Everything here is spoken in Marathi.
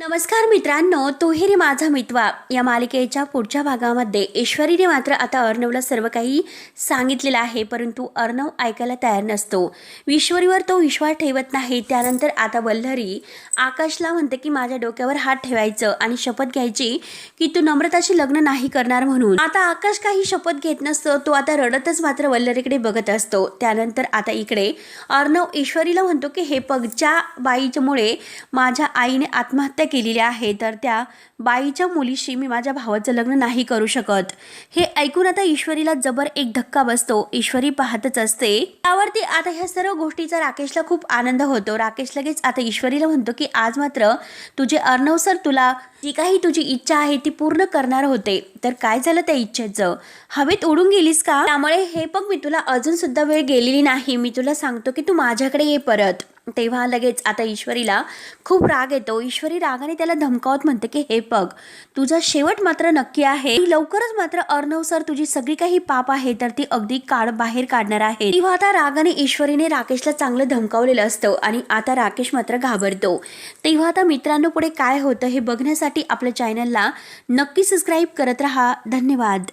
नमस्कार मित्रांनो तोही रे माझा मितवा. या मालिकेच्या पुढच्या भागामध्ये ईश्वरीने मात्र आता अर्णवला सर्व काही सांगितलेलं आहे परंतु अर्णव ऐकायला तयार नसतो. ईश्वरीवर तो विश्वास ठेवत नाही त्यानंतर आता वल्लरी आकाशला म्हणते की माझ्या डोक्यावर हात ठेवायचं आणि शपथ घ्यायची की तू नम्रताशी लग्न नाही करणार म्हणून. आता आकाश काही शपथ घेत नसतो तो आता रडतच मात्र वल्लरीकडे बघत असतो. त्यानंतर आता इकडे अर्णव ईश्वरीला म्हणतो की हे पगच्या बाईच्यामुळे माझ्या आईने आत्महत्या केलेल्या आहे तर त्या बाईच्या मुलीशी मी माझ्या भावाचं लग्न नाही करू शकत. हे ऐकून आता ईश्वरीला जबर एक धक्का बसतो. ईश्वरी पाहतच असते. त्यावरती आता ह्या सर्व गोष्टीचा राकेशला खूप आनंद होतो. राकेश लगेच आता ईश्वरीला म्हणतो की आज मात्र तुझे अर्णव सर तुला जी काही तुझी इच्छा आहे ती पूर्ण करणार होते. तर काय झालं त्या इच्छेचं? हवेत उडून गेलीस का? त्यामुळे हे बघ मी तुला अजून सुद्धा वेळ गेलेली नाही. मी तुला सांगतो की तू माझ्याकडे ये परत. तेव्हा लगेच आता ईश्वरीला खूप राग येतो. ईश्वरी रागाने त्याला धमकावत म्हणते की हे बघ तुझा शेवट मात्र नक्की आहे. लवकरच मात्र अर्णव सर तुझी सगळी काही पाप आहे तर ती अगदी काढ बाहेर काढणार आहे. तेव्हा आता रागाने ईश्वरीने राकेशला चांगलं धमकावलेलं असतं आणि आता राकेश मात्र घाबरतो. तेव्हा आता मित्रांनो पुढे काय होतं हे बघण्यासाठी आपल्या चॅनलला नक्की सबस्क्राईब करत राहा. धन्यवाद.